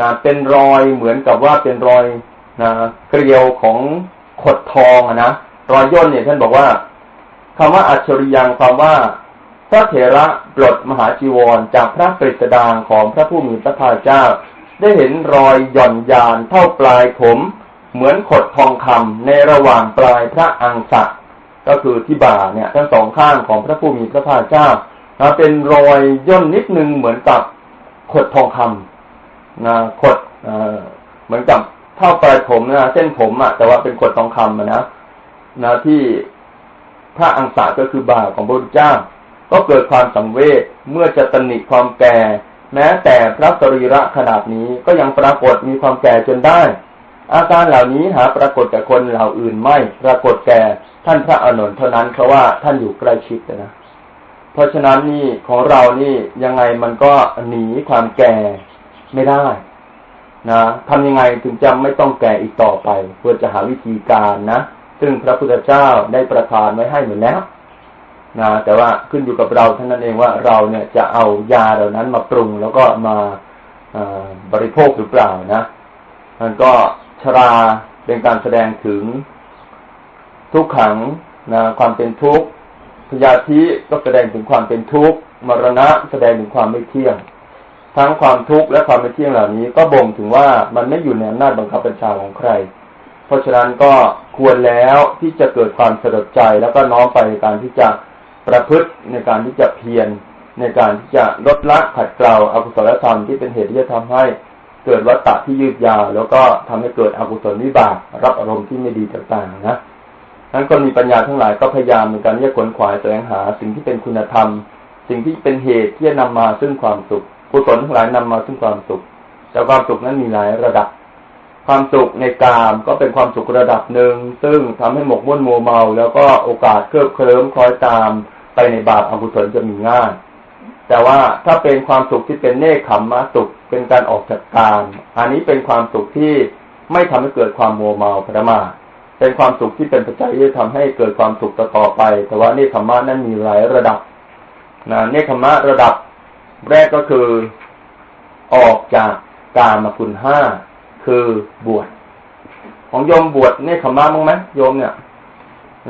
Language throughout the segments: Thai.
นะเป็นรอยเหมือนกับว่าเป็นรอยนะเกลียวของขดทองนะรอยย่นเนี่ยท่านบอกว่าคำว่าอัจฉริยังความว่า พระเถระปลดมหาจีวรจากพระกฤษดางของพระผู้มีพระภาคเจ้า ได้เห็นรอยหย่อนยานเท่าปลายผม เหมือนขดทองคำในระหว่างปลายพระอังสะก็คือที่บ่าเนี่ยทั้งสองข้างของพระผู้มีพระภาคเจ้านะเป็นรอยย่นนิดนึงเหมือนกับขดทองคำ นะขดเหมือนกับเท่าปลายผมนะเส้นผมอะแต่ว่าเป็นขดทองคำนะนะที่พระอังสะก็คือบ่าของพระพุทธเจ้า ก็เกิดความสังเวชเมื่อจะตนิความแก่ แม้แต่พระสรีระขนาดนี้ก็ยังปรากฏมีความแก่จนได้ อาการเหล่านี้หาปรากฏกับคนเหล่าอื่นไม่ ปรากฏแก่ท่านพระอนุนเท่านั้นเพราะว่าท่านอยู่ใกล้ชิดนะเพราะฉะนั้นนี่ของเรานี่ยังไงมันก็หนีความแก่ ไม่ได้นะทำยังไงถึงจะไม่ต้องแก่อีกต่อไปเพื่อจะหาวิธีการนะซึ่งพระพุทธเจ้าได้ประทานไว้ให้หมดแล้วนะแต่ว่าขึ้นอยู่กับเราเท่านั้นเองว่าเราเนี่ยจะเอายาเหล่านั้นมาปรุงแล้วก็มาบริโภคหรือเปล่านะมันก็ชราเป็นการแสดงถึงทุกขังนะความเป็นทุกข์พยาธิก็แสดงถึงความเป็นทุกข์มรณะแสดงถึงความไม่เที่ยง ทั้งความทุกข์และความไม่เที่ยงเหล่านี้ก็บ่งถึงว่ามันไม่อยู่ในอำนาจบังคับบัญชาของใคร เพราะฉะนั้นก็ควรแล้วที่จะเกิดความสลดใจแล้วก็น้อมไปในการที่จะประพฤติในการที่จะเพียรในการที่จะลดละขัดเกลาอกุศลธรรมที่เป็นเหตุที่จะทำให้เกิดวัฏฏะที่ยืดยาว แล้วก็ทำให้เกิดอกุศลวิบากรับอารมณ์ที่ไม่ดีต่างๆนะทั้นคนมีปัญญาทั้งหลายก็พยายามในการที่จะขนขวายแสวงหา สิ่งที่เป็นคุณธรรม สิ่งที่เป็นเหตุที่จะนำมาซึ่งความสุข กุศลทั้งหลายนำมาซึ่งความสุข แต่ความสุขนั้นมีหลายระดับ ความสุขในกามก็เป็นความสุขระดับหนึ่ง ซึ่งทำให้หมกมุ่นมัวเมา แล้วก็โอกาสเคลิบเคลิ้มคล้อยตามไปในบาปอกุศลจะมีง่ายแต่ว่าถ้าเป็นความสุขที่เป็นเนคขมมะสุขเป็นการออกจากกามอันนี้เป็นความสุขที่ไม่ทำให้เกิดความมัวเมาประมาเป็นความสุขที่เป็นปัจจัยที่ทำให้เกิดความสุขต่อไป แต่ว่าเนคขมมะนั้นมีหลายระดับนะเนคขมมะระดับ แรกก็คือออกจากกามคุณห้าคือบวชของโยมบวชเนคขมะบ้างไหมโยมเนี่ย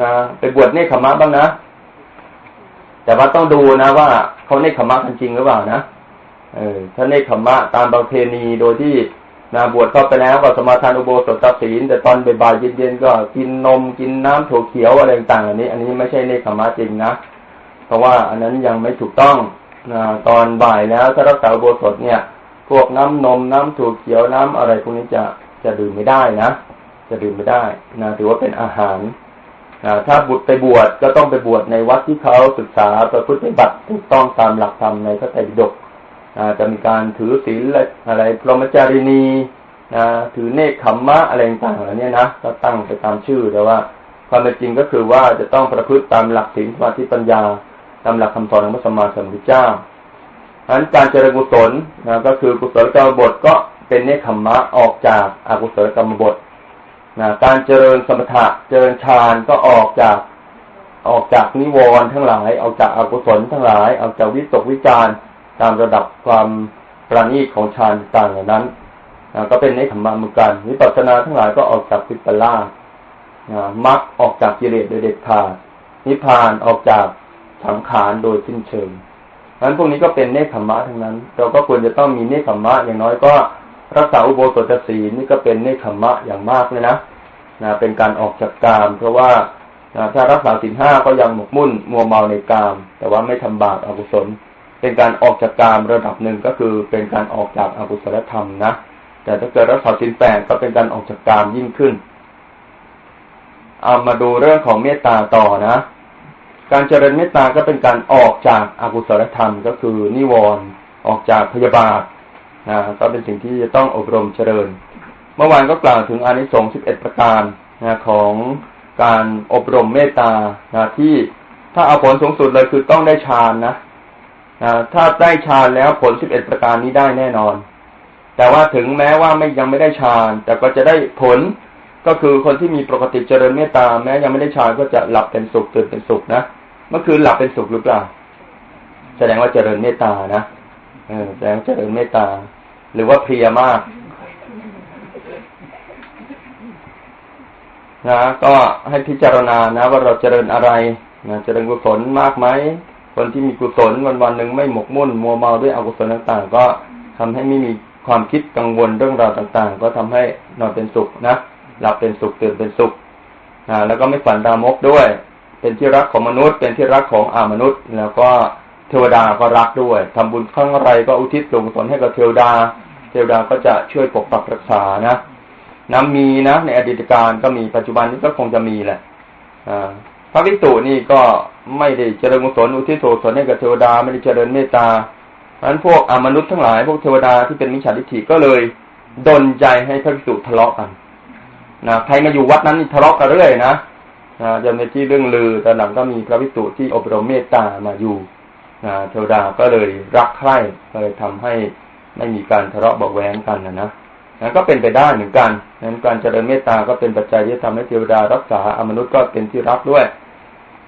นะไปบวชเนคขมะบ้างนะแต่ว่าต้องดูนะว่าเขาเนคขมะกันจริงหรือเปล่านะเออถ้าเนคขมะตามบางเพณีโดยที่นะบวชเข้าไปแล้วก็สมาทานอุโบสถศีลแต่ตอนบ่ายเย็นๆก็กินนมกินน้ำถั่วเขียวอะไรต่างๆอันนี้ อันนี้ไม่ใช่เนคขมะจริงนะเพราะว่าอันนั้นยังไม่ถูกต้อง ตอนบ่ายแล้วถ้ารักษาโบสถเนี่ย พวกน้ำนมน้ำถั่วเขียวน้ำอะไรพวกนี้จะจะดื่มไม่ได้นะ จะดื่มไม่ได้นะถือว่าเป็นอาหารนะถ้าบุตรไปบวชก็ต้องไปบวชในวัดที่เขาศึกษาประพฤติปฏิบัติถูกต้องตามหลักธรรมในพระไตรปิฎกจะมีการถือศีลอะไรพรหมจารีนีนะถือเนคขมมะอะไรต่างๆเหล่านี้นะก็ตั้งไปตามชื่อแต่ว่าความเป็นจริงก็คือว่าจะต้องประพฤติตามหลักศีลสมาธิปัญญา ตามหลักคำสอนของพระสัมมาสัมพุทธเจ้าฉะนั้นการเจริญกุศลนะก็คือกุศลกรรมบทก็เป็นเนคขมมะออกจากอากุศลกรรมบทนะการเจริญสมถะเจริญฌานก็ออกจากออกจากนิวรณ์ทั้งหลาย ออกจากอากุศลทั้งหลาย ออกจากวิตกวิจารตามระดับความประณีตของฌานต่างเหล่านั้นก็เป็นในธรรมะเหมือนกันวิปัสสนาทั้งหลายก็ออกจากวิปลาสมรรคออกจากกิเลสโดยเด็ดขาดนิพพานออกจาก สังขารโดยสิ้นเชิงนั้นพวกนี้ก็เป็นเนคขมะทั้งนั้น เราก็ควรจะต้องมีเนคขมะอย่างน้อยก็รักษาอุโบสถศีลนี่ก็เป็นเนคขมะอย่างมากเลยนะนะเป็นการออกจากกาม เพราะว่าถ้ารักษาศีลห้าก็ยังหมกมุ่นมัวเมาในกาม แต่ว่าไม่ทำบาปอกุศล เป็นการออกจากกามระดับหนึ่งก็คือเป็นการออกจากอกุศลธรรมนะแต่ถ้าเกิดรักษาสินแปดก็เป็นการออกจากกามยิ่งขึ้น เอามาดูเรื่องของเมตตาต่อนะ การเจริญเมตตาก็เป็นการออกจากอากุศลธรรม ก็คือนิวรณ์ออกจากพยาบาทนะก็เป็นสิ่งที่จะต้องอบรมเจริญ เมื่อวานก็กล่าวถึงอานิสงส์11 ประการนะของการอบรมเมตตานะที่ถ้าเอาผลสูงสุดเลยคือต้องได้ฌานนะนะถ้าได้ฌานแล้วผล 11 ประการนี้ได้แน่นอน แต่ว่าถึงแม้ว่าไม่ยังไม่ได้ฌานแต่ก็จะได้ผล ก็คือคนที่มีปกติเจริญเมตตาแม้ยังไม่ได้ฌานก็จะหลับเป็นสุขตื่นเป็นสุขนะเมื่อคืนหลับเป็นสุขหรือเปล่า แสดงว่าเจริญเมตตานะแสดงเจริญเมตตา หรือว่าเพียมากนะก็ให้พิจารณานะ ว่าเราเจริญอะไรนะเจริญกุศลมากไหมคนที่มีกุศลวันวันหนึ่งไม่หมกมุ่น มัวเมาด้วยอกุศลต่าง ๆ ก็ทำให้ไม่มีความคิดกังวลเรื่องราวต่าง ๆ ก็ทำให้นอนเป็นสุขนะ หลับเป็นสุขตื่นเป็นสุขนะแล้วก็ไม่ฝันดามกด้วย เป็นที่รักของมนุษย์ เป็นที่รักของอามนุษย์ แล้วก็เทวดาก็รักด้วยทำบุญครั้งไรก็อุทิศส่วนกุศลให้กับเทวดา เทวดาก็จะช่วยปกปักรักษานะนะมีนะ ในอดีตการก็มีปัจจุบันนี้ก็คงจะมีแหละพระวิสุนี่ก็ไม่ได้เจริญกุศลอุทิศส่วนให้กับเทวดาไม่ได้เจริญเมตตาเพราะฉะนั้นพวกอมนุษย์ทั้งหลายพวกเทวดาที่เป็นมิจฉาทิฏฐิก็เลยดนใจให้พระวิสุทะเลาะกัน นะใครมาอยู่วัดนั้นทะเลาะกันเรื่อยนะนะจนในที่เรื่องลือตอนหลังก็มีพระวิสุที่อบรมเมตตามาอยู่นะเทวดาก็เลยรักใคร่ก็เลยทำให้ไม่มีการทะเลาะเบาแวงกันนะนะนั้นก็เป็นไปได้เหมือนกันนั้นการเจริญเมตตาก็เป็นปัจจัยที่ทำให้เทวดารักษาอมนุษย์ก็เป็นที่รักด้วย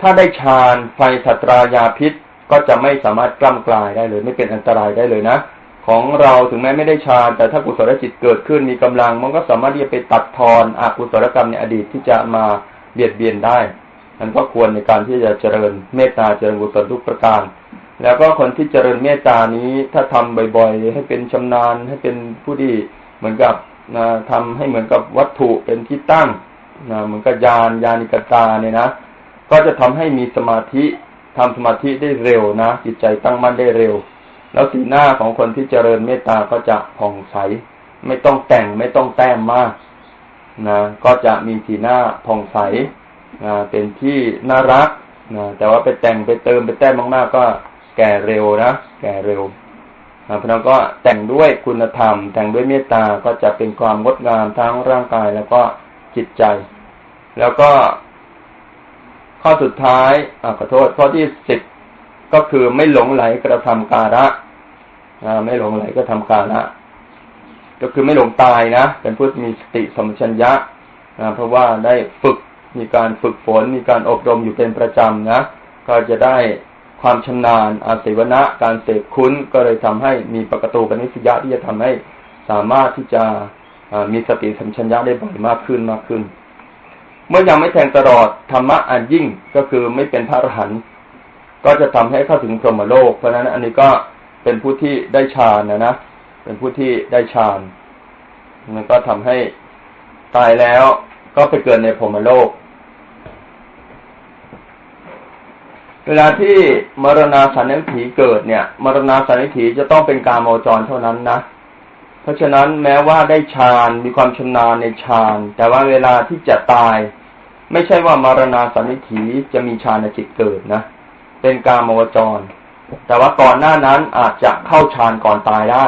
ถ้าได้ฌานไฟสัตรายาพิษก็จะไม่สามารถกล้ำกลายได้เลย ไม่เป็นอันตรายได้เลยนะ ของเราถึงแม้ไม่ได้ฌานแต่ถ้ากุศลจิตเกิดขึ้นมีกำลัง มันก็สามารถที่จะไปตัดทอนอกุศลกรรมในอดีตที่จะมาเบียดเบียนได้นั้นก็ควรในการที่จะเจริญเมตตาเจริญกุศลทุกประการ แล้วก็คนที่เจริญเมตตานี้ถ้าทำบ่อยๆ ให้เป็นชำนาญ ให้เป็นผู้ที่เหมือนกับนะทำให้เหมือนกับวัตถุเป็นที่ตั้งนะเหมือนกับยานยานิกตาเนี่ยนะ ก็จะทำให้มีสมาธิทำสมาธิได้เร็วนะจิตใจตั้งมั่นได้เร็ว แล้วสีหน้าของคนที่เจริญเมตตาก็จะผ่องใส ไม่ต้องแต่งไม่ต้องแต้มมากนะก็จะมีสีหน้าผ่องใสนะเป็นที่น่ารักนะแต่ว่าไปแต่งไปเติมไปแต้มมากๆ ก็แก่เร็วนะแก่เร็วพระนั้นก็แต่งด้วยคุณธรรม แต่งด้วยเมตตาก็จะเป็นความงดงามทั้งร่างกายแล้วก็จิตใจ แล้วก็ข้อสุดท้ายอขอโทษข้อที่สิบ ก็คือไม่หลงไหลกระทำการะไม่หลงไหลกระทำการะ ก็คือไม่หลงตายนะเป็นผู้มีสติสมชัญญะนะเพราะว่าได้ฝึกมีการฝึกฝน มีการอบรมอยู่เป็นประจำนะก็จะได้ความชำนาญอาศิวนะการเสพคุ้นก็เลยทำให้มีปกตูปนิสยะที่จะทำให้สามารถที่จะมีสติสัมชัญญะได้บ่อยมากขึ้นมากขึ้น เมื่อยังไม่แทงตลอดธรรมะอันยิ่งก็คือไม่เป็นพระอรหันต์ ก็จะทำให้เข้าถึงพรหมโลก เพราะฉะนั้นอันนี้ก็เป็นผู้ที่ได้ฌานนะนะ เป็นผู้ที่ได้ฌาน มันก็ทำให้ตายแล้วก็ไปเกิดในพรหมโลก เวลาที่มรณาสันนิถีเกิดเนี่ย มรณาสันนิถีจะต้องเป็นการโมจรเท่านั้นนะ เพราะฉะนั้นแม้ว่าได้ฌานมีความชำนาญในฌาน แต่ว่าเวลาที่จะตาย ไม่ใช่ว่ามรณาสันนิถีจะมีฌานจิตเกิดนะ เป็นการโมจร แต่ว่าก่อนหน้านั้นอาจจะเข้าฌานก่อนตายได้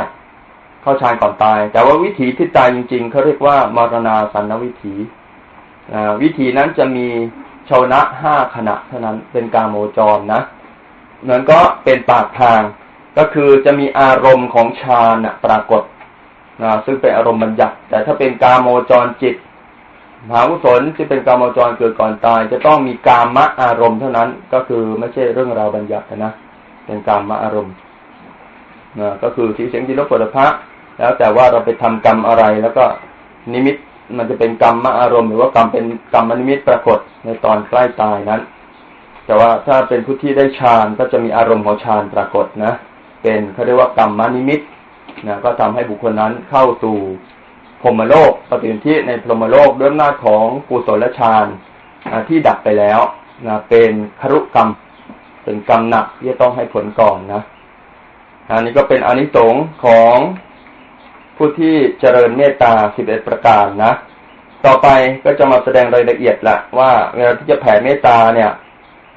เข้าฌานก่อนตาย แต่ว่าวิถีที่ตายจริง ๆเขาเรียกว่ามรณาสันวิถีวิถีนั้นจะมีชาวนะห้าขณะเท่านั้นเป็นการโมจรนะนั้นก็เป็นปากทางก็คือจะมีอารมณ์ของฌานปรากฏนะซึ่งเป็นอารมณ์บัญญัติ แต่ถ้าเป็นการโมจรจิต มหาวุศลที่เป็นกาโมจรเกิดก่อนตาย จะต้องมีกามะอารมณ์เท่านั้น ก็คือไม่ใช่เรื่องราวบัญญัตินะเป็นกามะอารมณ์นะก็คือที่เสียงที่รบกวนพระแล้วแต่ว่าเราไปทำกรรมอะไร แล้วก็นิมิตมันจะเป็นกรรมมาอารมณ์หรือว่ากรรมเป็นกรรมนิมิตปรากฏในตอนใกล้ตายนั้น แต่ว่าถ้าเป็นผู้ที่ได้ฌานก็จะมีอารมณ์ของฌานปรากฏนะ เป็นเขาเรียกว่ากรรมมนิมิตนะก็ทำให้บุคคลนั้นเข้าสู่ พรมโลกปฏิทินที่ในพรมโลกด้วยหน้าของกุศลฌานที่ดับไปแล้วนะเป็นครุกรรมเป็นกรรมหนักที่ต้องให้ผลก่อนนะอันนี้ก็เป็นอนิสงส์ของผู้ที่เจริญเมตตาสิบเอ็ดประการนะ ต่อไปก็จะมาแสดงรายละเอียดละว่าเวลาที่จะแผ่เมตตาเนี่ย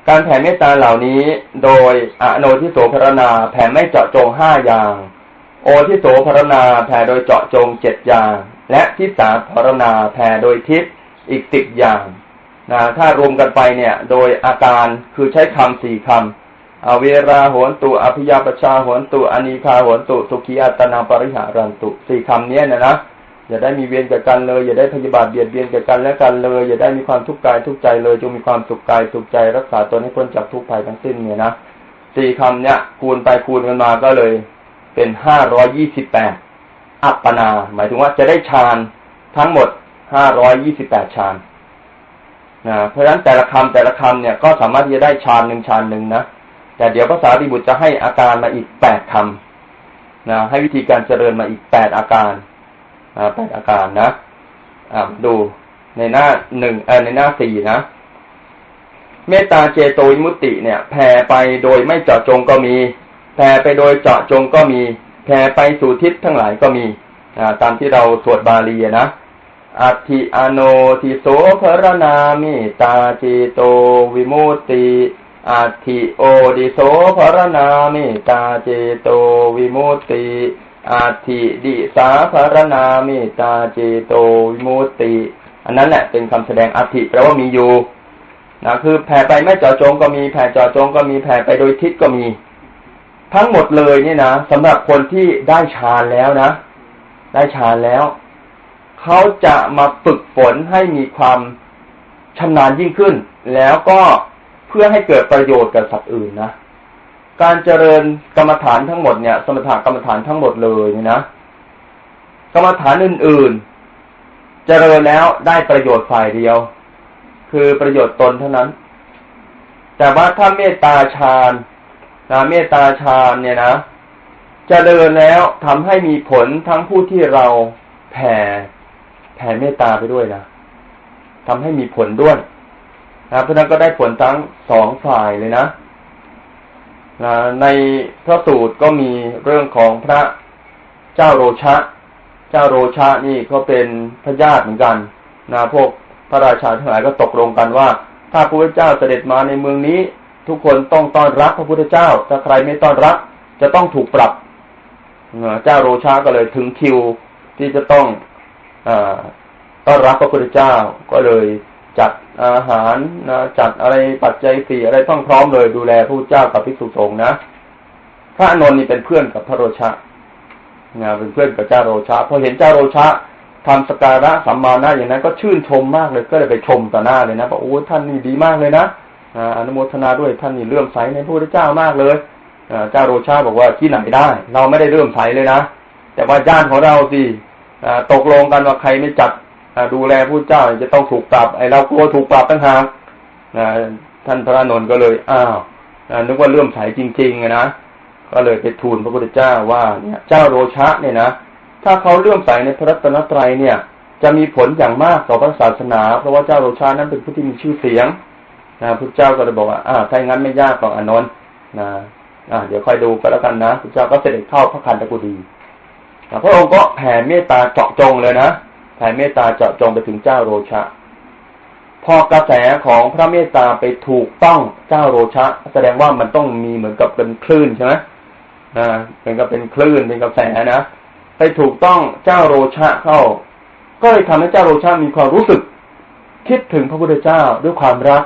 การแผ่เมตตาเหล่านี้โดยอโนทิโสพรณาแผ่ไม่เจาะจงห้าอย่าง โอทิโสพรณาแผ่โดยเจาะจงเจ็ดอย่าง และทิสาพรณาแผ่โดยทิศอีกสิบอย่างนะถ้ารวมกันไปเนี่ย โดยอาการคือใช้คำสี่คำอเวราโหนตุอภิยาปชาโหนตุอนีคาโหนตุสุขีอัตนาปริหารันตุสี่คำนี้นะนะอย่าได้มีเวียนกับกันเลย อย่าได้พยาบาทเบียดเบียนกับกันและกันเลย อย่าได้มีความทุกข์กายทุกใจเลย จงมีความสุขกายสุขใจรักษาตนให้พ้นจากทุกภัยทั้งสิ้นเนี่ยนะสี่คำเนี้ยคูณไปคูณกันมาก็เลย เป็นห้าร้อยยี่สิบแปด อัปปนา หมายถึงว่าจะได้ฌานทั้งหมดห้าร้อยยี่สิบแปดฌานนะเพราะฉะนั้นแต่ละคำแต่ละคำเนี่ยก็สามารถที่จะได้ฌานหนึ่งฌานหนึ่งนะแต่เดี๋ยวภาษาดิบุตรจะให้อาการมาอีกแปดคำนะให้วิธีการเจริญมาอีกแปดอาการนะแปดอาการนะอ่าดูในหน้าหนึ่งเออในหน้าสี่นะเมตตาเจโตวิมุตติเนี่ยแผ่ไปโดยไม่เจาะจงก็มีแผ่ไปโดยเจาะจงก็มี แผ่ไปสู่ทิศทั้งหลายก็มีตามที่เราสวดบาลีนะอัติอโนทิโสภรนามิตาเจโตวิมุตติอัติโอดิโสภรนามิตาเจโตวิมุตติอัติดิสาภรนามิตาเจโตวิมุตติ อันนั้นแหละเป็นคำแสดงอัติแปลว่ามีอยู่นะคือแผ่ไปไม่เจาะจงก็มีแผ่เจาะจงก็มีแผ่ไปโดยทิศก็มี ทั้งหมดเลยเนี่ยนะสำหรับคนที่ได้ฌานแล้วนะ ได้ฌานแล้ว เขาจะมาฝึกฝนให้มีความชำนาญยิ่งขึ้น แล้วก็เพื่อให้เกิดประโยชน์กับสัตว์อื่นนะการเจริญกรรมฐานทั้งหมดเนี่ย สมถกรรมฐานทั้งหมดเลยเนี่ยนะกรรมฐานอื่น ๆ เจริญแล้วได้ประโยชน์ฝ่ายเดียว คือประโยชน์ตนเท่านั้น แต่ว่าถ้าเมตตาฌาน เมตตาฌานเนี่ยนะจะเจริญแล้วทำให้มีผลทั้งผู้ที่เราแผ่แผ่เมตตาไปด้วยนะทำให้มีผลด้วยนะเพราะนั้นก็ได้ผลทั้งสองฝ่ายเลยนะนะในพระสูตรก็มีเรื่องของพระเจ้าโรชะ เจ้าโรชะนี่ก็เป็นพระญาติเหมือนกันนะพวกพระราชาทั้งหลายก็ตกลงกันว่า ถ้าพระเจ้าเสด็จมาในเมืองนี้ ทุกคนต้องต้อนรับพระพุทธเจ้า ถ้าใครไม่ต้อนรับ จะต้องถูกปรับเจ้าโรชาก็เลยถึงคิวที่จะต้องต้อนรับพระพุทธเจ้า ก็เลยจัดอาหารนะจัดอะไรปัจจัยสี่อะไรต้องพร้อมเลยดูแลพระพุทธเจ้ากับภิกษุสงฆ์นะ พระนนท์นี่เป็นเพื่อนกับพระโรชะนะเป็นเพื่อนกับเจ้าโรชะพอเห็นเจ้าโรชะทำสการะสัมมาณะอย่างนั้นก็ชื่นชมมากเลยก็เลยไปชมต่อหน้าเลยนะบอกโอ้ท่านนี่ดีมากเลยนะ อนุโมทนาด้วยท่านนี่เลื่อมใสในพระพุทธเจ้ามากเลยเจ้าโรชาบอกว่าที่ไหนได้ เราไม่ได้เลื่อมใสเลยนะแต่ว่าญาติของเราสิตกลงกันว่าใครไม่จัดดูแลผู้เจ้าจะต้องถูกปรับไอ้เรากลัวถูกปรับตั้งหากท่านพระนนท์ก็เลยอ้าวนึกว่าเลื่อมใสจริงๆนะก็เลยไปทูลพระพุทธเจ้าว่าเนี่ยเจ้าโรชะเนี่ยนะถ้าเขาเลื่อมใสในพระรัตนตรัยเนี่ย จะมีผลอย่างมากต่อพระศาสนา เพราะว่าเจ้าโรชานั้นเป็นผู้ที่มีชื่อเสียง นะพระเจ้าก็เลยบอกว่าอ่าถ้างั้นไม่ยากหรอกอนนท์นะอ่าเดี๋ยวค่อยดูก็แล้วกันนะพระเจ้าก็เสด็จเข้าพระคันตะกุดีพระองค์ก็แผ่เมตตาเจาะจงเลยนะแผ่เมตตาเจาะจงไปถึงเจ้าโรชะ พอกระแสของพระเมตตาไปถูกต้องเจ้าโรชะ แสดงว่ามันต้องมีเหมือนกับเป็นคลื่นใช่ไหมนะเป็นกับเป็นคลื่นเป็นกระแสนะไปถูกต้องเจ้าโรชะเข้า ก็เลยทำให้เจ้าโรชะมีความรู้สึก คิดถึงพระพุทธเจ้าด้วยความรัก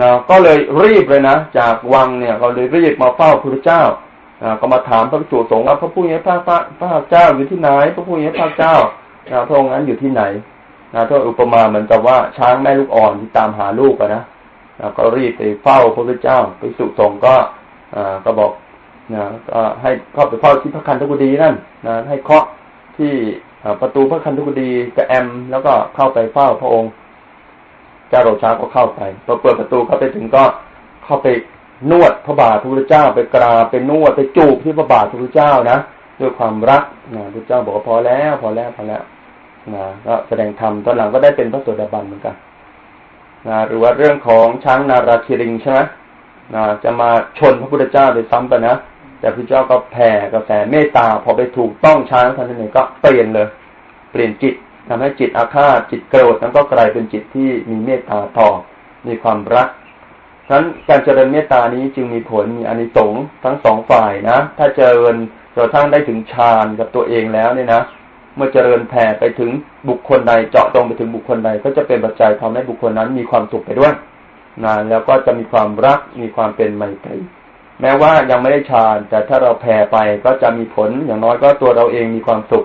นะก็เลยรีบเลยนะจากวังเนี่ยก็เลยรีบมาเฝ้าพระพุทธเจ้าก็มาถามพระภิกษุสงฆ์ว่าพระผู้นี้พระพระพระเจ้าอยู่ที่ไหน พระผู้นี้พระเจ้าพระองค์นั้นอยู่ที่ไหนนะถ้าอุปมาเหมือนกับว่าช้างแม่ลูกอ่อนที่ตามหาลูกนะก็รีบไปเฝ้าพระพุทธเจ้าไปสุสงก็ก็บอกนะก็ให้เข้าไปเฝ้าที่พระคันธกุฎีนั่นนะให้เคาะที่ประตูพระคันธกุฎีจะแอม แล้วก็เข้าไปเฝ้าพระองค์ เจ้าโรชาก็เข้าไปพอเปิดประตูเข้าไปถึงก็เข้าไปนวดพระบาทพระพุทธเจ้าไปกราบไปนวดไปจูบที่พระบาทพระพุทธเจ้านะด้วยความรักนะพระเจ้าบอกว่าพอแล้วพอแล้วพอแล้วนะก็แสดงธรรมตอนหลังก็ได้เป็นพระโสดาบันเหมือนกันนะหรือว่าเรื่องของช้างนาราคิริงใช่ไหมนะจะมาชนพระพุทธเจ้าโดยซ้ำไปนะแต่พระเจ้าก็แผ่กระแสเมตตาพอไปถูกต้องช้างท่านนี้ก็เปลี่ยนเลย เปลี่ยนจิต ทำให้จิตอาฆาตจิตโกรธนั้นก็กลายเป็นจิตที่มีเมตตาต่อมีความรักฉะนั้นการเจริญเมตตานี้จึงมีผลมีอานิสงส์ทั้งสองฝ่ายนะ ถ้าเจริญจนทั้งได้ถึงฌานกับตัวเองแล้วเนี่ยนะ เมื่อเจริญแผ่ไปถึงบุคคลใดเจาะตรงไปถึงบุคคลใด ก็จะเป็นปัจจัยทำให้บุคคลนั้นมีความสุขไปด้วยนะแล้วก็จะมีความรักมีความเป็นไมตรีแม้ว่ายังไม่ได้ฌานแต่ถ้าเราแผ่ไปก็จะมีผลอย่างน้อยก็ตัวเราเองมีความสุข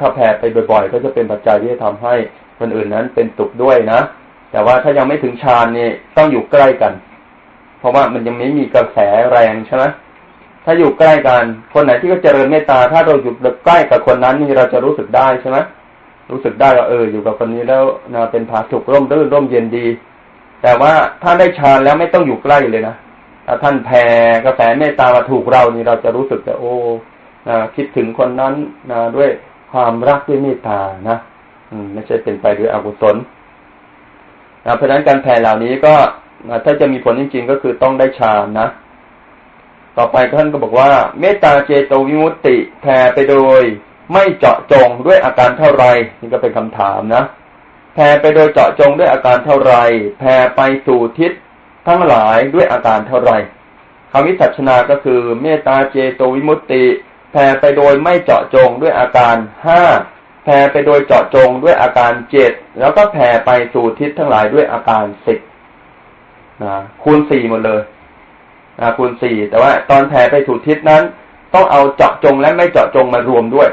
ถ้าแผ่ไปบ่อยๆ ก็จะเป็นปัจจัยที่จะทำให้คนอื่นนั้นเป็นสุขด้วยนะ แต่ว่าถ้ายังไม่ถึงฌานนี่ต้องอยู่ใกล้กัน เพราะว่ามันยังไม่มีกระแสแรงใช่ไหมถ้าอยู่ใกล้กัน คนไหนที่ก็เจริญเมตตา ถ้าเราอยู่ใกล้กับคนนั้นนี่เราจะรู้สึกได้ใช่ไหมรู้สึกได้ว่าเอออยู่กับคนนี้แล้วนะเป็นผาสุกร่มรื่นร่มเย็นดี แต่ว่าถ้าได้ฌานแล้วไม่ต้องอยู่ใกล้เลยนะถ้าท่านแผ่กระแสเมตตามาถูกเรานี่เราจะรู้สึกแต่โอ้นะคิดถึงคนนั้นนะด้วย ความรักด้วยเมตตานะอืม ไม่ใช่เป็นไปด้วยอกุศลนะเพราะฉะนั้นการแผ่เหล่านี้ก็ถ้าจะมีผลจริง ๆ ก็คือต้องได้ฌานนะ ต่อไปท่านก็บอกว่า เมตตาเจโตวิมุตติแผ่ไปโดย ไม่เจาะจงด้วยอาการเท่าไรนี่ก็เป็นคำถามนะแผ่ไปโดยเจาะจงด้วยอาการเท่าไรแผ่ไปสู่ทิศทั้งหลายด้วยอาการเท่าไรคำวิสัชนาก็คือ เมตตาเจโตวิมุตติ ผ่ไปโดยไม่เจาะจงด้วยอาการห้าแผ่ไปโดยเจาะจงด้วยอาการเจ็ดแล้วก็แผ่ไปสู่ทิศทั้งหลายด้วยอาการสิบนะคูณสี่หมดเลยนะคูณสี่แต่ว่าตอนแผ่ไปสู่ทิศนั้น ต้องเอาเจาะจงและไม่เจาะจงมารวมด้วย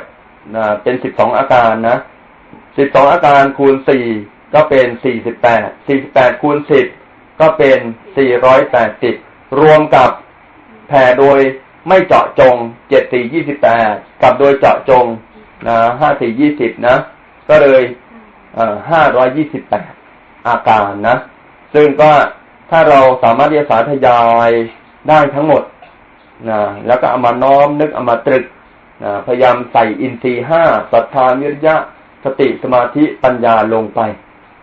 นะเป็นสิบสองอาการนะสิบสองอาการคูณสี่ก็เป็นสี่สิบแปดสี่สิบแปดคูณสิบก็เป็นสี่ร้อยแปดสิบรวมกับแผ่โดย ไม่เจาะจงเจ็ดสี่ยี่สิบแปดกับโดยเจาะจงนะห้าสี่ยี่สิบนะ ก็เลยห้าร้อยยี่สิบแปดอาการนะ ซึ่งก็ถ้าเราสามารถเรียกสาธยายได้ทั้งหมดนะแล้วก็เอามาน้อมนึกเอามาตรึกนะพยายามใส่อินทรีย์ห้าศรัทธาวิริยะสติสมาธิปัญญาลงไป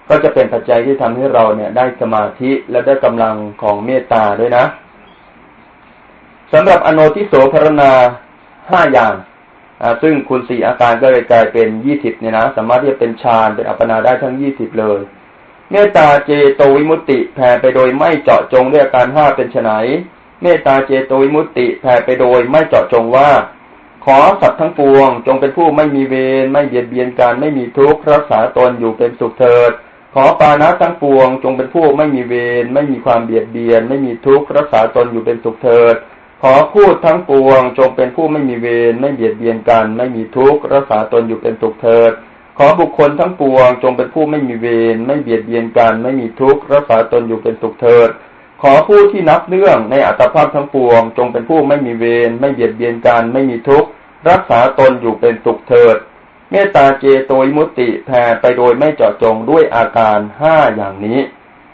ก็จะเป็นปัจจัยที่ทำให้เราเนี่ยได้สมาธิและได้กำลังของเมตตาด้วยนะ สำหรับอโนทิโสพรณาห้าอย่างซึ่งคุณสี่อาการก็เลยกลายเป็นยี่สิบเนี่ยนะ สามารถที่จะเป็นฌานเป็นอัปปนาได้ทั้งยี่สิบเลย เมตตาเจโตวิมุตติแผ่ไปโดยไม่เจาะจงด้วยอาการห้าเป็นไนเมตตาเจโตวิมุตติแผ่ไปโดยไม่เจาะจงว่า ขอสัตว์ทั้งปวง จงเป็นผู้ไม่มีเวรไม่เบียดเบียนกันไม่มีทุกข์รักษาตนอยู่เป็นสุขเถิด ขอปานะทั้งปวง จงเป็นผู้ไม่มีเวรไม่มีความเบียดเบียน ไม่มีทุกข์รักษาตนอยู่เป็นสุขเถิด ขอพูดทั้งปวงจงเป็นผู้ไม่มีเวรไม่เบียดเบียนกัน ไม่มีทุกข์รักษาตนอยู่เป็นสุขเถิด ขอบุคคลทั้งปวง จงเป็นผู้ไม่มีเวรไม่เบียดเบียนกัน ไม่มีทุกข์รักษาตนอยู่เป็นสุขเถิด ขอผู้ที่นับเนื่องในอัตภาพทั้งปวง จงเป็นผู้ไม่มีเวรไม่เบียดเบียนกันไม่มีทุกข์รักษาตนอยู่เป็นสุขเถิด เมตตาเจโตยมุติแผ่ไปโดยไม่เจาะจงด้วยอาการห้าอย่างนี้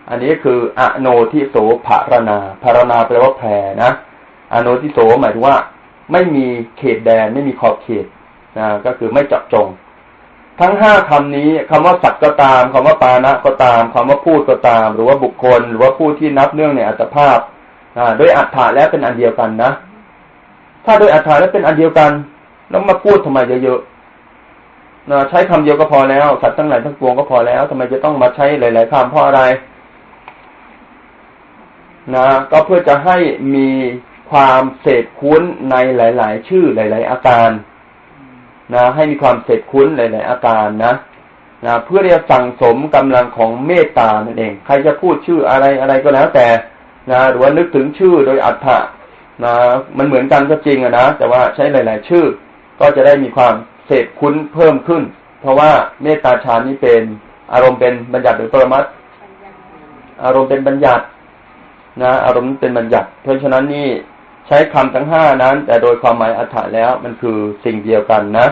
อันนี้คืออโนทิโสภารณาภารณาแปลว่าแผ่นะ อโนทิโสหมายถึงว่า ไม่มีเขตแดน ไม่มีขอบเขตนะก็คือไม่จาะจง ทั้งห้าคำนี้คำว่าสัตว์ก็ตามคำว่าปานะก็ตามคำว่าพูดก็ตาม หรือว่าบุคคล หรือว่าผู้ที่นับเนื่องในอัตภาพด้วยอัฏฐะแล้วเป็นอันเดียวกันนะ ถ้าโดยอัฏฐะแล้วเป็นอันเดียวกัน แล้วมาพูดทำไมเยอะๆนะใช้คำเดียวก็พอแล้ว สัตว์ทั้งหลายทั้งปวงก็พอแล้วทำไมจะต้องมาใช้หลาย ๆคำเพราะอะไรนะก็เพื่อจะให้มี ความเสพคุ้นในหลาย ๆ ชื่อหลาย ๆ อาการนะ ให้มีความเสพคุ้นหลาย ๆ อาการนะนะเพื่อที่จะสั่งสมกำลังของเมตตานั่นเอง ใครจะพูดชื่ออะไรอะไรก็แล้วแต่นะหรือว่านึกถึงชื่อโดยอัฏฐะนะมันเหมือนกันก็จริงอะนะแต่ว่าใช้หลาย ๆ ชื่อ ก็จะได้มีความเสพคุ้นเพิ่มขึ้น เพราะว่าเมตตาฌานนี้เป็นอารมณ์เป็นบัญญัติหรือปรมัตอารมณ์เป็นบัญญัตินะอารมณ์เป็นบัญญัติ เพราะฉะนั้นนี่ ใช้คำทั้งห้านั้น แต่โดยความหมายอัฏฐะแล้วมันคือสิ่งเดียวกันนะ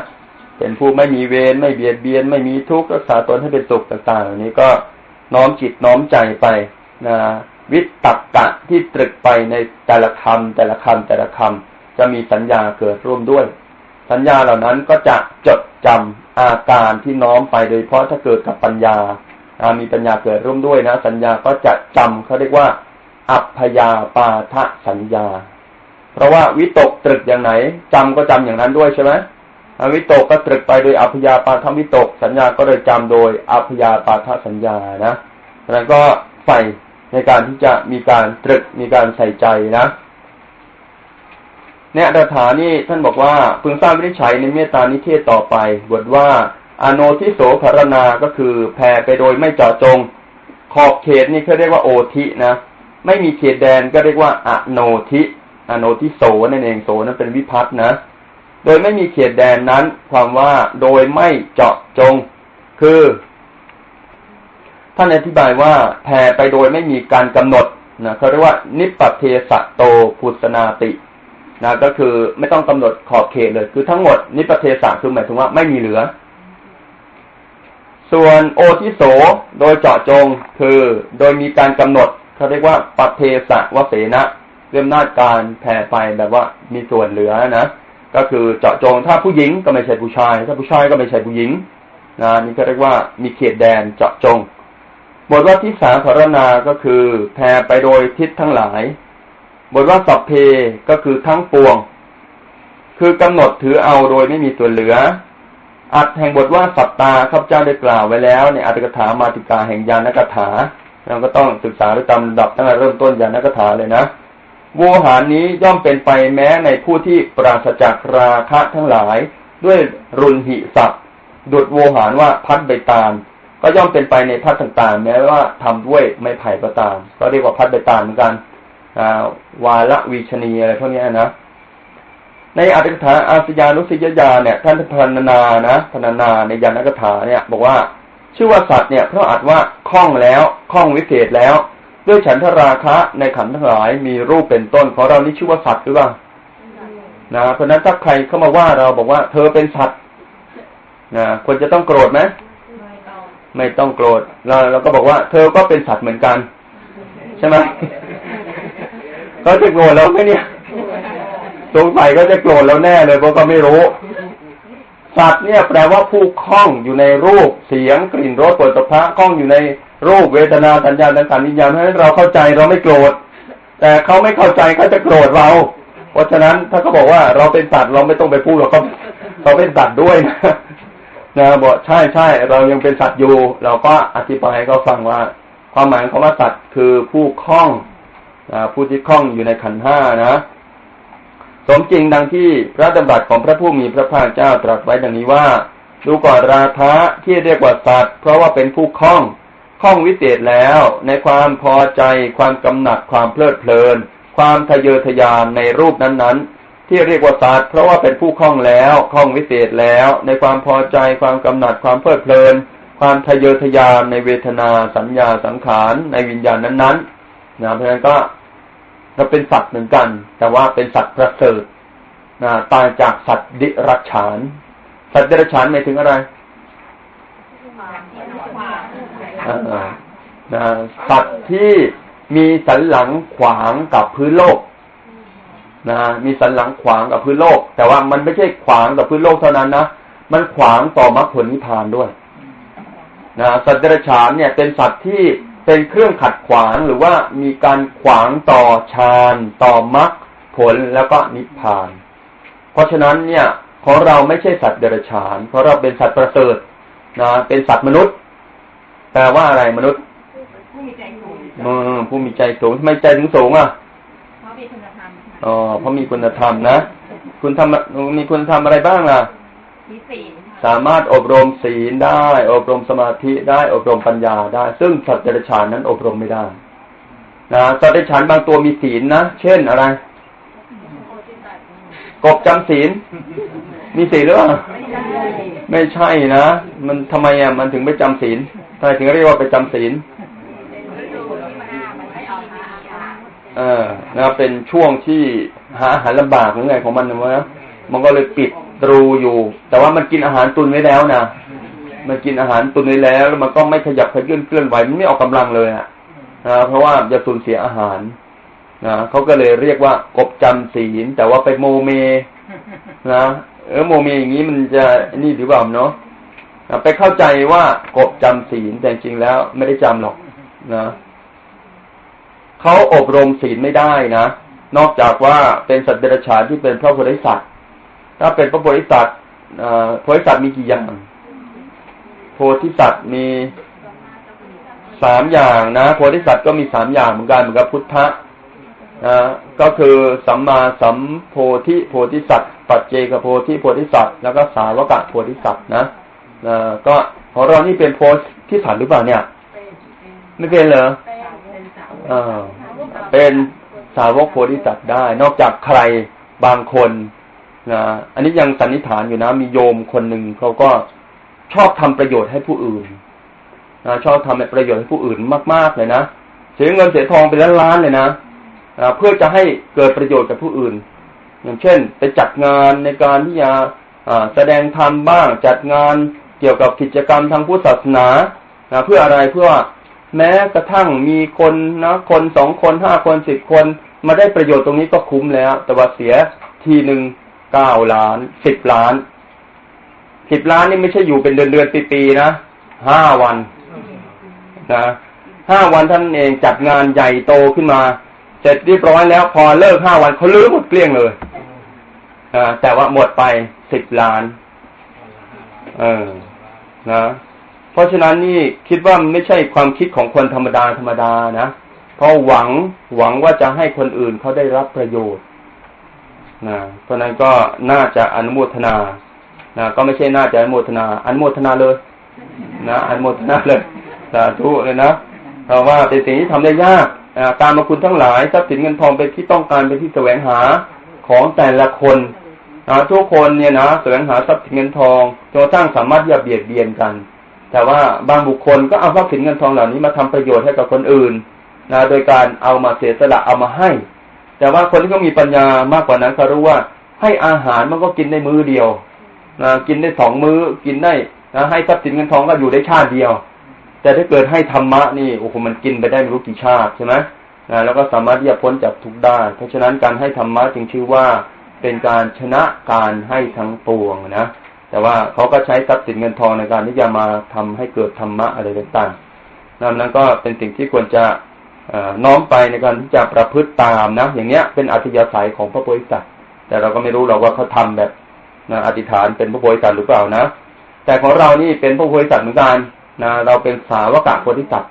เป็นผู้ไม่มีเวรไม่เบียดเบียน ไม่มีทุกข์รักษาตนให้เป็นสุขต่างๆเหล่านี้ก็น้อมจิตน้อมใจไปนะวิตตักกะที่ตรึกไปในแต่ละคำแต่ละคำแต่ละคำจะมีสัญญาเกิดร่วมด้วย สัญญาเหล่านั้นก็จะจดจำอาการที่น้อมไปโดยเพราะถ้าเกิดกับปัญญามีปัญญาเกิดร่วมด้วยนะ สัญญาก็จะจำเขาเรียกว่า อัพยาปาทะสัญญา เพราะว่าวิตกตรึกอย่างไหนจำก็จำอย่างนั้นด้วยใช่ไหมวิตกก็ตรึกไปโดยอัพยาปาทวิตก สัญญาก็เลยจำโดยอัพยาปาทสัญญานะแล้วก็ใส่ในการที่จะมีการตรึกมีการใส่ใจนะเนี่ยดาฐานี่ท่านบอกว่าพึงสร้างวินิจฉัยในเมตตานิเทศต่อไปบทว่าอโนทิโสภารณาก็คือแผ่ไปโดยไม่เจาะจง ขอบเขตนี่เขาเรียกว่าโอทินะ ไม่มีเขตแดนก็เรียกว่าอโนทิ อโนทิโสนั่นเองโสนั้นเป็นวิพัฒนะ โดยไม่มีเขตแดนนั้น ความว่าโดยไม่เจาะจง คือ ท่านอธิบายว่าแผ่ไปโดยไม่มีการกำหนดนะเขาเรียกว่า นิปเทสะโตพุสนาตินะก็คือไม่ต้องกำหนดขอบเขตเลย คือทั้งหมดนิปเทสะคือหมายถึงว่าไม่มีเหลือ ส่วนโอทิโสโดยเจาะจงคือโดยมีการกำหนดเขาเรียกว่าปัเทสะวเสนะ เรื่องนาจการแผ่ไปแบบว่ามีส่วนเหลือนะก็คือเจาะจงถ้าผู้หญิงก็ไม่ใช่ผู้ชาย ถ้าผู้ชายก็ไม่ใช่ผู้หญิงนะนี่ก็เรียกว่ามีเขตแดนเจาะจงบทว่าที่สาธารณาก็คือแผ่ไปโดยทิศทั้งหลาย บทว่าสัพเพก็คือทั้งปวง คือกำหนดถือเอาโดยไม่มีส่วนเหลือ อัดแห่งบทว่าสัตตาข้าพเจ้าได้กล่าวไว้แล้วในอัตถกถามาติกาแห่งยานกถาเราก็ต้องศึกษาด้วยตามลำดับตั้งแต่เริ่มต้นยานกถาเลยนะ โวหารนี้ย่อมเป็นไปแม้ในผู้ที่ปราศจากราคะทั้งหลาย ด้วยรุนหิสัตดุดโวหารว่าพัดใบตาลก็ย่อมเป็นไปในพัดต่างๆ แม้ว่าทำด้วยไม้ไผ่ก็ตามก็เรียกว่าพัดใบตาลเหมือนกันวาละวิชนีอะไรพวกนี้นะในอัตถกถาอาสยานุสิยญาเนี่ย ท่านพรรณนานะพรรณนาในยานกถาเนี่ย บอกว่า ชื่อว่าสัตว์เนี่ยเพราะอาจว่าคล่องแล้วคล่องวิเศษแล้ว ด้วยฉันทราคะในขันทั้งหลายมีรูปเป็นต้น ของเรานี่ชื่อว่าสัตว์หรือเปล่านะเพราะนั้นถ้าใครเข้ามาว่าเราบอกว่า เธอเป็นสัตว์นะควรจะต้องโกรธไหมไม่ต้องโกรธเราเราก็บอกว่า เธอก็เป็นสัตว์เหมือนกัน ใช่ไหมเขาจะโกรธเราไหมเนี่ยสงสัยก็จะโกรธเราแน่เลยเพราะก็ไม่รู้ สัตว์เนี่ยแปลว่าผู้คล้องอยู่ในรูปเสียงกลิ่นรสปิดพะคล้องอยู่ใน รูปเวทนาสัญญาต่างๆวิญญาณเพราะฉะนั้นเราเข้าใจเราไม่โกรธ แต่เขาไม่เข้าใจเขาจะโกรธเรา เพราะฉะนั้นถ้าเขาบอกว่าเราเป็นสัตว์เราไม่ต้องไปพูดเราก็เราเป็นสัตว์ด้วยนะนะบอกใช่ใช่เรายังเป็นสัตว์อยู่ เราก็อธิบายให้เขาฟังว่า ความหมายของว่าสัตว์คือผู้คล้องผู้ที่คล้องอยู่ในขันห้านะ สมจริงดังที่พระดำรัสของพระผู้มีพระภาคเจ้าตรัสไว้ดังนี้ว่า ดูก่อนราคะที่เรียกว่าสัตว์ เพราะว่าเป็นผู้คล้อง ข้องวิเศษแล้ว ในความพอใจ ความกำหนัดความเพลิดเพลิน ความทะเยอทะยานในรูปนั้นๆ ที่เรียกว่าสัตว์เพราะว่าเป็นผู้คล้องแล้วคล้องวิเศษแล้ว ในความพอใจ ความกำหนัดความเพลิดเพลิน ความทะเยอทะยานในเวทนาสัญญาสังขารในวิญญาณนั้นๆนะเพราะฉะนั้นก็เราเป็นสัตว์เหมือนกัน แต่ว่าเป็นสัตว์ประเสริฐนะต่างจากสัตว์ดิรัจฉาน สัตว์ดิรัจฉานหมายถึงอะไรนะ สัตว์ที่มีสันหลังขวางกับพื้นโลกนะมีสันหลังขวางกับพื้นโลก แต่ว่ามันไม่ใช่ขวางกับพื้นโลกเท่านั้นนะมันขวางต่อมรรคผลนิพพานด้วยนะสัตว์เดรัจฉานเนี่ยเป็นสัตว์ที่เป็นเครื่องขัดขวางหรือว่ามีการขวางต่อฌานต่อมรรคผลแล้วก็นิพพาน เพราะฉะนั้นเนี่ยของเราไม่ใช่สัตว์เดรัจฉาน เพราะเราเป็นสัตว์ประเสริฐนะเป็นสัตว์มนุษย์ แปลว่าอะไรมนุษย์ผู้มีใจสูงผู้มีใจสูงทำไมใจถึงสูงอะเพราะมีคุณธรรมอ๋อเพราะมีคุณธรรมนะคุณทำมีคุณธรรมอะไรบ้างล่ะมีศีลสามารถอบรมศีลได้ อบรมสมาธิได้ อบรมปัญญาได้ ซึ่งสัตว์เดรัจฉานนั้นอบรมไม่ได้นะสัตว์เดรัจฉานบางตัวมีศีลนะ เช่นอะไร กบจำศีล มีศีลหรือเปล่า ไม่ใช่นะ มันทำไมอะ มันถึงไม่จำศีลทำไมถึงเรียกว่าไปจำศีลเออนะเป็นช่วงที่หาอาหารลำบากหรือไงของมันนะมันก็เลยปิดรูอยู่ แต่ว่ามันกินอาหารตุนไว้แล้วนะมันกินอาหารตุนไว้แล้ว แล้วมันก็ไม่ขยับขยื่นเคลื่อนไหวมันไม่ออกกำลังเลยอะนะเพราะว่าจะสูญเสียอาหารนะเขาก็เลยเรียกว่ากบจำศีลแต่ว่าไปโมเมนะเออโมเมอย่างนี้มันจะนี่หรือเปล่าเนาะ ไปเข้าใจว่ากบจำศีลแต่จริงแล้วไม่ได้จำหรอกนะเขาอบรมศีลไม่ได้นะ นอกจากว่าเป็นสัตว์เดรัจฉานที่เป็นพระโพธิสัตว์ถ้าเป็นพระโพธิสัตว์โพธิสัตว์มีกี่อย่าง โพธิสัตว์มีสามอย่างนะโพธิสัตว์ก็มีสามอย่างเหมือนกันเหมือนกับพุทธะนะก็คือสัมมาสัมโพธิโพธิสัตว์ ปัจเจกโพธิโพธิสัตว์แล้วก็สาวกะโพธิสัตว์นะ ก็ของเรานี่เป็นโพสที่สัตว์หรือเปล่าเนี่ย ไม่เป็นเหรอเป็นสาวกโพธิสัตว์ได้ นอกจากใครบางคนนะอันนี้ยังสันนิษฐานอยู่นะ มีโยมคนหนึ่งเขาก็ชอบทำประโยชน์ให้ผู้อื่นนะชอบทำประโยชน์ให้ผู้อื่นมาก ๆ เลยนะเสียเงินเสียทองเป็นล้านๆเลยนะเพื่อจะให้เกิดประโยชน์กับผู้อื่น อย่างเช่น ไปจัดงานในการที่จะแสดงธรรมบ้างจัดงานเกี่ยวกับกิจกรรมทางพุทธศาสนานะเพื่ออะไรเพื่อแม้กระทั่งมีคนนะคนสองคนห้าคนสิบคนมาได้ประโยชน์ตรงนี้ก็คุ้มแล้ว แต่ว่าเสียทีหนึ่งเก้าล้านสิบล้านสิบล้านนี่ไม่ใช่อยู่เป็นเดือนเดือนปีปีนะห้าวันนะห้าวันท่านเองจัดงานใหญ่โตขึ้นมา เสร็จเรียบร้อยแล้ว พอเลิกห้าวันเขาลื้อหมดเกลี้ยงเลยแต่ว่าหมดไปสิบล้าน เออ นะเพราะฉะนั้นนี่คิดว่าไม่ใช่ความคิดของคนธรรมดาธรรมดานะเพราะหวังหวังว่าจะให้คนอื่นเขาได้รับประโยชน์นะเพราะนั้นก็น่าจะอนุโมทนานะก็ไม่ใช่น่าจะอนุโมทนาอนุโมทนาเลยนะอนุโมทนาเลยสาธุเลยนะเพราะว่าเป็นสิ่งที่ทำได้ยากตามมาคุณทั้งหลายทรัพย์สินเงินทองเป็นที่ต้องการเป็นที่แสวงหาของแต่ละคน ทุกคนเนี่ยนะแสวงหาทรัพย์สินเงินทองจนสร้งสามารถที่จะเบียดเบียนกัน แต่ว่าบางบุคคลก็เอาทรัพย์สินเงินทองเหล่านี้มาทำประโยชน์ให้กับคนอื่นนะโดยการเอามาเสียสละเอามาให้ แต่ว่าคนที่เขามีปัญญามากกว่านั้นเขารู้ว่าให้อาหารมันก็กินได้มื้อเดียวนะกินได้สองมื้อกินได้นะให้ทรัพย์สินเงินทองก็อยู่ได้ชาติเดียว แต่ถ้าเกิดให้ธรรมะนี่โอ้โหมันกินไปได้ไม่รู้กี่ชาติใช่ไหมนะแล้วก็สามารถที่จะพ้นจากทุกได้ เพราะฉะนั้นการให้ธรรมะจึงชื่อว่า เป็นการชนะการให้ทั้งปวงนะแต่ว่าเขาก็ใช้ทรัพย์สินเงินทองในการที่จะมาทำให้เกิดธรรมะอะไรต่างๆนั่นนั้นก็เป็นสิ่งที่ควรจะน้อมไปในการที่จะประพฤติตามนะ อย่างเนี้ยเป็นอัธยาศัยของพระโพธิสัตว์แต่เราก็ไม่รู้เราว่าเขาทาแบบนะอธิษฐานเป็นพระโพธิสัตว์หรือเปล่านะ แต่ของเรานี่เป็นพระโพธิสัตว์เหมือนกันนะเราเป็นสาวกะโพธิสัตว์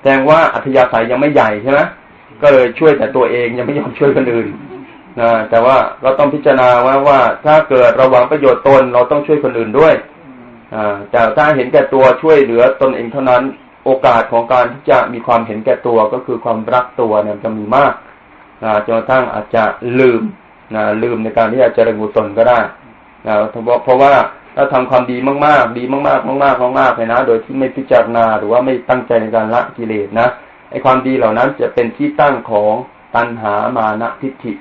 แสดงว่าอัธยาศัยยังไม่ใหญ่ใช่ไหมก็เลยช่วยแต่ตัวเองยังไม่ยอมช่วยคนอื่น นะแต่ว่าเราต้องพิจารณาว่าว่าถ้าเกิดเราหวังประโยชน์ตนเราต้องช่วยคนอื่นด้วยอแต่ถ้าเห็นแก่ตัวช่วยเหลือตนเองเท่านั้น โอกาสของการที่จะมีความเห็นแก่ตัวก็คือความรักตัวเนี่ยจะมีมากนะจนกระทั่งอาจจะลืมนะลืมในการที่จะเจริญกุศลก็ได้นะเพราะว่าถ้าทำความดีมากๆ ดีมากๆ มากๆมากๆเลยนะ โดยที่ไม่พิจารณาหรือว่าไม่ตั้งใจในการละกิเลสนะไอความดีเหล่านั้นจะเป็นที่ตั้งของตัณหามานะทิฏฐิ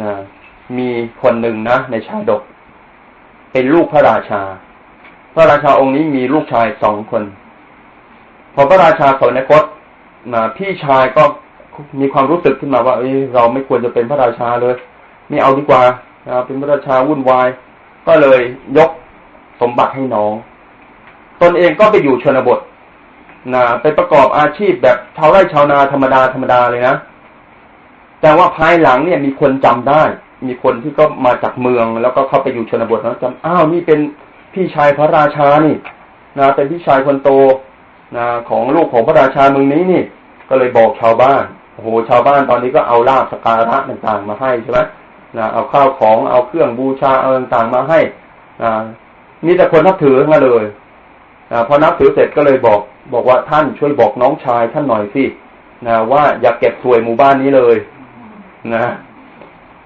นะมีคนหนึ่งนะในชาดก เป็นลูกพระราชา พระราชาองค์นี้มีลูกชายสองคนพอพระราชาสนคตนะพี่ชายก็มีความรู้สึกขึ้นมาว่าเอ้ยเราไม่ควรจะเป็นพระราชาเลยไม่เอาดีกว่าเป็นพระราชาวุ่นวาย ก็เลยยกสมบัติให้น้อง ตนเองก็ไปอยู่ชนบทนะไปประกอบอาชีพแบบชาวไร่ชาวนาธรรมดาธรรมดาเลยนะ แต่ว่าภายหลังเนี่ยมีคนจำได้ มีคนที่ก็มาจากเมือง แล้วก็เข้าไปอยู่ชนบทแล้วจำอ้าวนี่เป็นพี่ชายพระราชานี่นะเป็นพี่ชายคนโตนะของลูกของพระราชาเมืองนี้นี่ ก็เลยบอกชาวบ้านโอ้โหชาวบ้านตอนนี้ก็เอาลาบสการะต่างๆ มาให้ใช่ไหมนะเอาข้าวของเอาเครื่องบูชาเอาต่างๆมาให้นะมีแต่คนนับถือมาเลยนะพอนับถือเสร็จก็เลยบอก บอกว่าท่านช่วยบอกน้องชายท่านหน่อยสินะว่าอย่าเก็บสวยหมู่บ้านนี้เลย นะ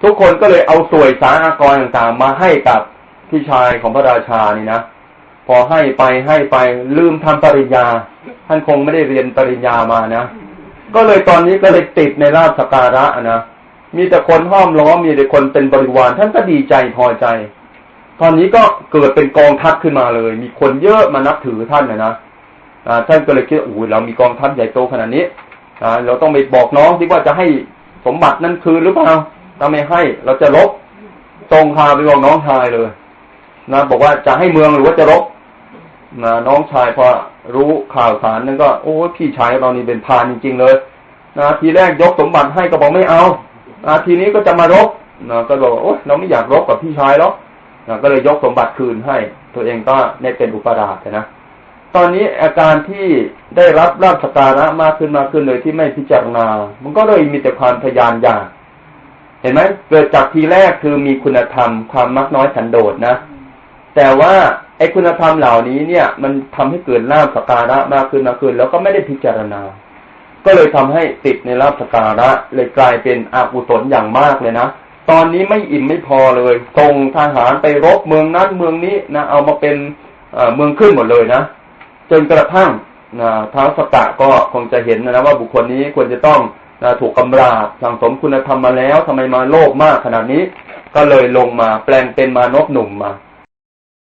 ทุกคนก็เลยเอาสวยสาอากรต่างๆ มาให้กับพี่ชายของพระราชานี่นะพอให้ไปให้ไปลืมทำปริญญา ท่านคงไม่ได้เรียนปริญญามานะก็เลยตอนนี้ก็เลยติดในราชสการะนะมีแต่คนห้อมล้อมมีแต่คนเป็นบริวารท่านก็ดีใจพอใจ ตอนนี้ก็เกิดเป็นกองทัพขึ้นมาเลย มีคนเยอะมานับถือท่านนะนะท่านก็เลยคิดโอ้ยเรามีกองทัพใหญ่โตขนาดนี้เราต้องไปบอกน้องที่ว่าจะให้ สมบัตินั้นคืนหรือเปล่าถ้าไม่ให้ เราจะลบตรงพาไปบอกน้องชายเลยนะบอกว่าจะให้เมืองหรือว่าจะลบนะน้องชายพอรู้ข่าวสารนั้นก็โอ้พี่ชายเรานี่เป็นพานจริง ๆ เลยนะทีแรกยกสมบัติให้ก็บอกไม่เอานะทีนี้ก็จะมารบนะก็บอกโอ้เราไม่อยากรบกับพี่ชายแล้วนะก็เลยยกสมบัติคืนให้ ตัวเองก็ได้เป็นอุปราชนะ ตอนนี้อาการที่ได้รับราชการะมากขึ้นมากขึ้นเลยที่ไม่พิจารณา มันก็เลยมีแต่ความพยานอยากเห็นไหมเกิดจากทีแรกคือมีคุณธรรมความมักน้อยสันโดษนะ แต่ว่าไอ้คุณธรรมเหล่านี้เนี่ย มันทำให้เกิดลาบสการะมากขึ้นมากขึ้น แล้วก็ไม่ได้พิจารณา ก็เลยทำให้ติดในลาบสการะ เลยกลายเป็นอกุศลอย่างมากเลยนะตอนนี้ไม่อิ่มไม่พอเลยส่งทหารไปรบเมืองนั้นเมืองนี้นะเอามาเป็นเมืองขึ้นหมดเลยนะ จนกระทั่งนะท้าวสกะก็คงจะเห็นนะว่าบุคคลนี้ควรจะต้องนะถูกกำราบสั่งสมคุณธรรมมาแล้วทำไมมาโลภมากขนาดนี้ ก็เลยลงมาแปลงเป็นมานพหนุ่มมา